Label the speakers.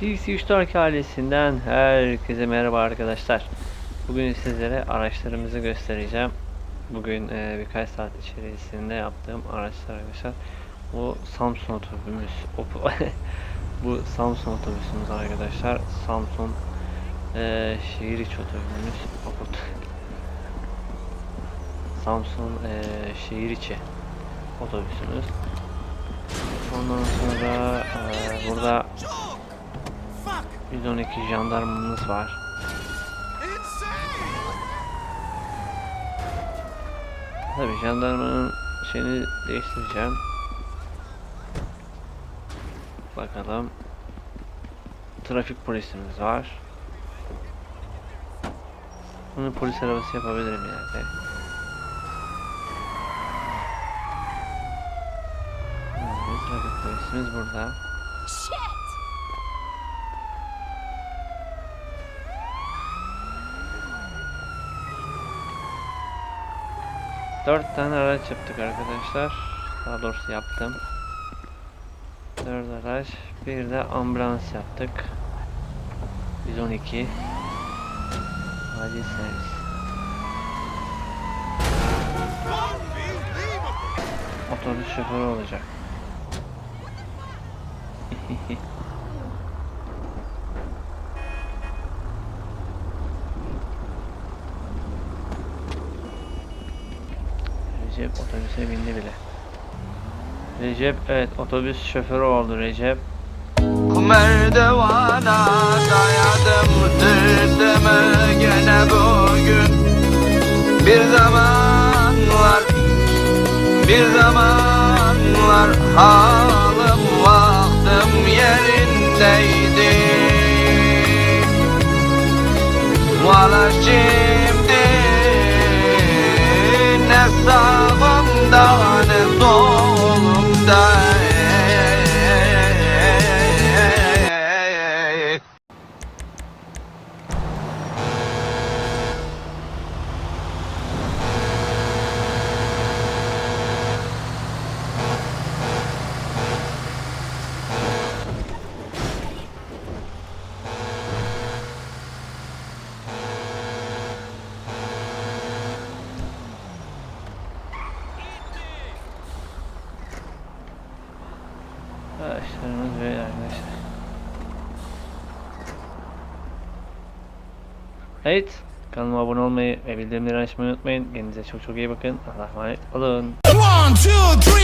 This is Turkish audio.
Speaker 1: PC3 Dark ailesinden herkese merhaba arkadaşlar. Bugün sizlere araçlarımızı göstereceğim. Bugün e, birkaç saat içerisinde yaptığım araçlar arkadaşlar. Bu Samsung otobüsümüz. Op- Bu Samsung otobüsümüz arkadaşlar. Samsung e, şehir içi otobüsümüz. Ot- Samsung e, şehir içi otobüsümüz. Ondan sonra e, burada 112 jandarmamız var. Tabi jandarmanın şeyini değiştireceğim. Bakalım. Trafik polisimiz var. Bunu polis arabası yapabilirim yani. Evet, trafik polisimiz burada.
Speaker 2: Shit!
Speaker 1: Dört tane araç yaptık arkadaşlar. Daha doğrusu yaptım. Dört araç. Bir de ambulans yaptık. 112. Acil servis. Otobüs şoförü olacak. Recep otobüse bindi bile. Recep evet otobüs şoförü oldu Recep.
Speaker 3: Merdivana dayadım sırtımı gene bugün Bir zamanlar, bir zamanlar halim vaktim yerindeydi Valla şimdi ne sağımda
Speaker 1: Araçlarımız böyle arkadaşlar. Evet. Kanalıma abone olmayı ve bildirimleri açmayı unutmayın. Kendinize çok çok iyi bakın. Allah'a emanet olun.
Speaker 4: One, two!